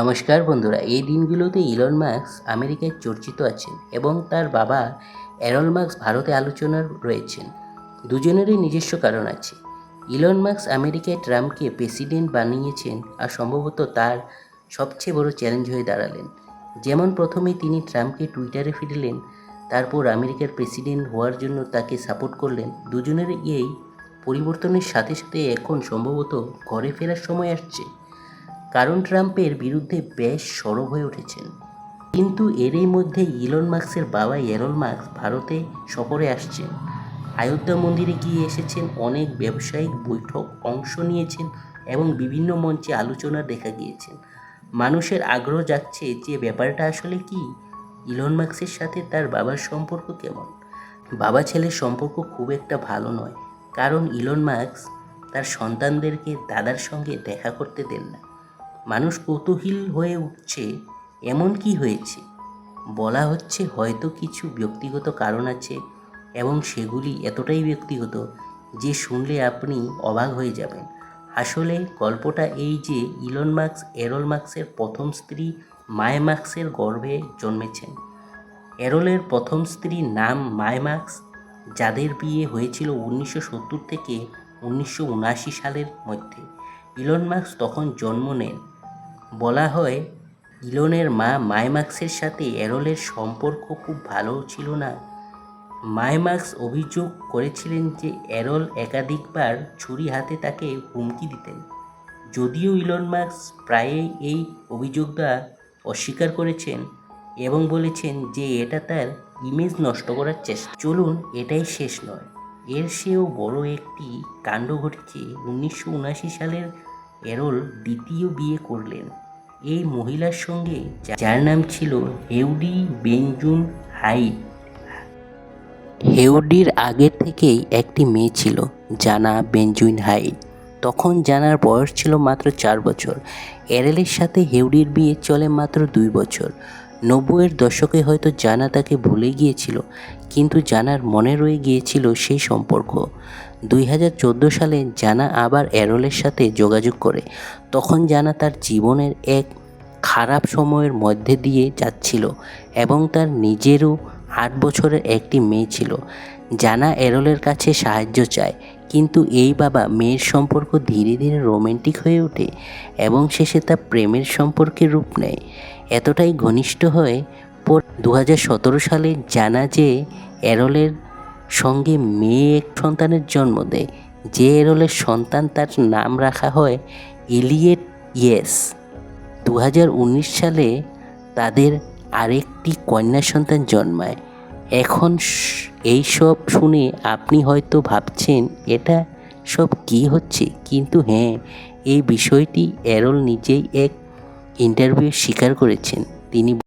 নমস্কার বন্ধুরা, এই দিনগুলোতে ইলন মার্কস আমেরিকায় চর্চিত আছেন এবং তার বাবা অ্যারল মার্কস ভারতে আলোচনার রয়েছেন। দুজনেরই নিজস্ব কারণ আছে। ইলন মার্কস আমেরিকায় ট্রাম্পকে প্রেসিডেন্ট বানিয়েছেন আর সম্ভবত তার সবচেয়ে বড় চ্যালেঞ্জ হয়ে দাঁড়ালেন। যেমন প্রথমে তিনি ট্রাম্পকে টুইটারে ফিরলেন, তারপর আমেরিকার প্রেসিডেন্ট হওয়ার জন্য তাকে সাপোর্ট করলেন। দুজনের এই পরিবর্তনের সাথে সাথে এখন সম্ভবত ঘরে ফেরার সময় আসছে। কারণ ট্রাম্পের বিরুদ্ধে বেশ সরব হয়ে উঠেছেন। কিন্তু এরই মধ্যে ইলন মার্কসের বাবা এরল মার্কস ভারতে সফরে আসছেন। আয়োধ্যা মন্দিরে গিয়ে এসেছেন, অনেক ব্যবসায়িক বৈঠক অংশ নিয়েছেন এবং বিভিন্ন মঞ্চে আলোচনা দেখা গিয়েছেন। মানুষের আগ্রহ যাচ্ছে যে ব্যাপারটা আসলে কি? ইলন মার্কসের সাথে তার বাবার সম্পর্ক কেমন? বাবা ছেলের সম্পর্ক খুব একটা ভালো নয়, কারণ ইলন মার্কস তার সন্তানদেরকে দাদার সঙ্গে দেখা করতে দেন না। মানুষ কৌতূহল হয়ে উঠছে, এমন কি হয়েছে? বলা হচ্ছে হয়তো কিছু ব্যক্তিগত কারণ আছে এবং সেগুলি এতটাই ব্যক্তিগত যে শুনলে আপনি অবাক হয়ে যাবেন। আসলে গল্পটা এই যে ইলন মার্কস, এরল মার্কসের প্রথম স্ত্রী মায় মার্কসের গর্ভে জন্মেছেন। এরলের প্রথম স্ত্রীর নাম মায় মার্কস, যাদের বিয়ে হয়েছিল উনিশশো সত্তর থেকে উনিশশো উনআশি সালের মধ্যে। ইলন মার্কস তখন জন্ম নেন বলা হয়, ইলনের মা মাইমার্কসের সাথে এরলের সম্পর্ক খুব ভালো ছিল না। মাইমার্কস অভিযোগ করেছিলেন যে, এরল একাধিকবার ছুরি হাতে তাকে হুমকি দিতেন। যদিও ইলন মার্কস প্রায়ই এই অভিযোগটা অস্বীকার করেছেন এবং বলেছেন যে, এটা তার ইমেজ নষ্ট করার চেষ্টা। চলুন, এটাই শেষ নয়। এর সেও বড় একটি কাণ্ড ঘটেছে উনিশশো উনআশি সালের এরল দ্বিতীয় বিয়ে করলেন। এই মহিলার সঙ্গে যার নাম ছিল হেউডি বেঞ্জুন হাই। হেউডির আগে থেকেই একটি মেয়ে ছিল, জানা বেঞ্জুইন হাই। তখন জানার বয়স ছিল মাত্র চার বছর। এরেলের সাথে হেউডির বিয়ে চলে মাত্র দুই বছর। নব্বইয়ের দশকে হয়তো জানা তাকে ভুলে গিয়েছিল, কিন্তু জানার মনে রয়ে গিয়েছিল সেই সম্পর্ক। দুই হাজার চোদ্দ সালে জানা আবার অ্যারোলের সাথে যোগাযোগ করে, তখন জানা তার জীবনের এক খারাপ সময়ের মধ্যে দিয়ে যাচ্ছিল এবং তার নিজেরও আট বছরের একটি মেয়ে ছিল। জানা এরলের কাছে সাহায্য চায়, কিন্তু এই বাবা মেয়ের সম্পর্ক ধীরে ধীরে রোমান্টিক হয়ে ওঠে এবং শেষে তা প্রেমের সম্পর্কে রূপ নেয়। এতটাই ঘনিষ্ঠ হয়ে পর দু হাজার সতেরো সালে জানা যে এরলের সঙ্গে মেয়ে এক সন্তানের জন্ম দেয়, যে এরলের সন্তান তার নাম রাখা হয় এলিয়েট ইয়েস। দু হাজার উনিশ সালে তাদের আরেকটি কন্যা সন্তান জন্মায়। এখন এই সব শুনে আপনি হয়তো ভাবছেন, এটা সব কি হচ্ছে? কিন্তু হ্যাঁ এই বিষয়টি এরল নিজেই এক ইন্টারভিউ স্বীকার করেছেন। তিনি